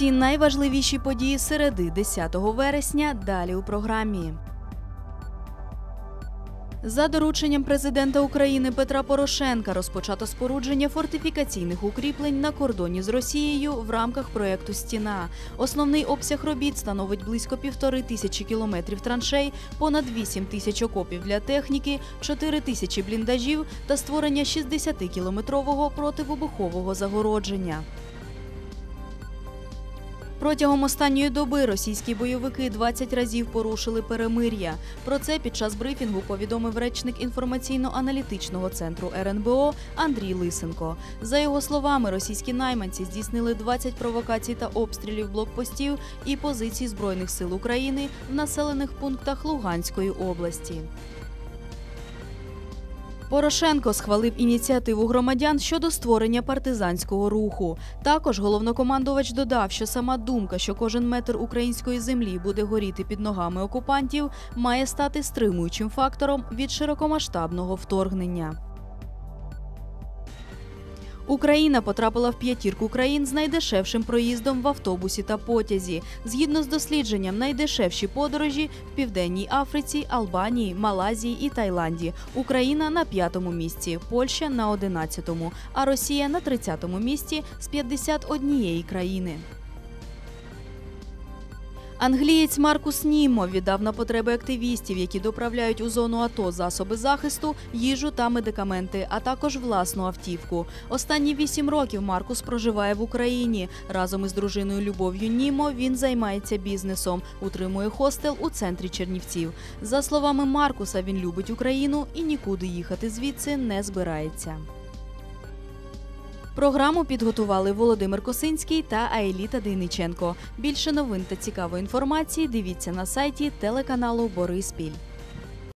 Усі найважливіші події середи 10 вересня далі у програмі. За дорученням президента України Петра Порошенка розпочато спорудження фортифікаційних укріплень на кордоні з Росією в рамках проекту Стіна. Основний обсяг робіт становить близько півтори тисячі кілометрів траншей, понад 8 тисяч окопів для техніки, 4 тисячі бліндажів та створення 60-кілометрового противибухового загородження. Протягом останньої доби російські бойовики 20 разів порушили перемир'я. Про це під час брифінгу повідомив речник інформаційно-аналітичного центру РНБО Андрій Лисенко. За його словами, російські найманці здійснили 20 провокацій та обстрілів блокпостів і позицій збройних сил України в населених пунктах Луганської області. Порошенко схвалив ініціативу громадян щодо створення партизанського руху. Також головнокомандувач додав, що сама думка, що кожен метр української землі буде горіти під ногами окупантів, має стати стримуючим фактором від широкомасштабного вторгнення. Україна потрапила в п'ятірку країн з найдешевшим проїздом в автобусі та потязі. Згідно з дослідженням, найдешевші подорожі в Південній Африці, Албанії, Малайзії і Таїланді. Україна на п'ятому місці, Польща на одинадцятому, а Росія на тридцятому місці з 51 країни. Англієць Маркус Німо віддав на потреби активістів, які доправляють у зону АТО засоби захисту, їжу та медикаменти, а також власну автівку. Останні вісім років Маркус проживає в Україні. Разом із дружиною Любов'ю Німо він займається бізнесом, утримує хостел у центрі Чернівців. За словами Маркуса, він любить Україну і нікуди їхати звідси не збирається. Програму підготували Володимир Косинський та Аеліта Дейниченко. Більше новин та цікавої інформації дивіться на сайті телеканалу Бориспіль.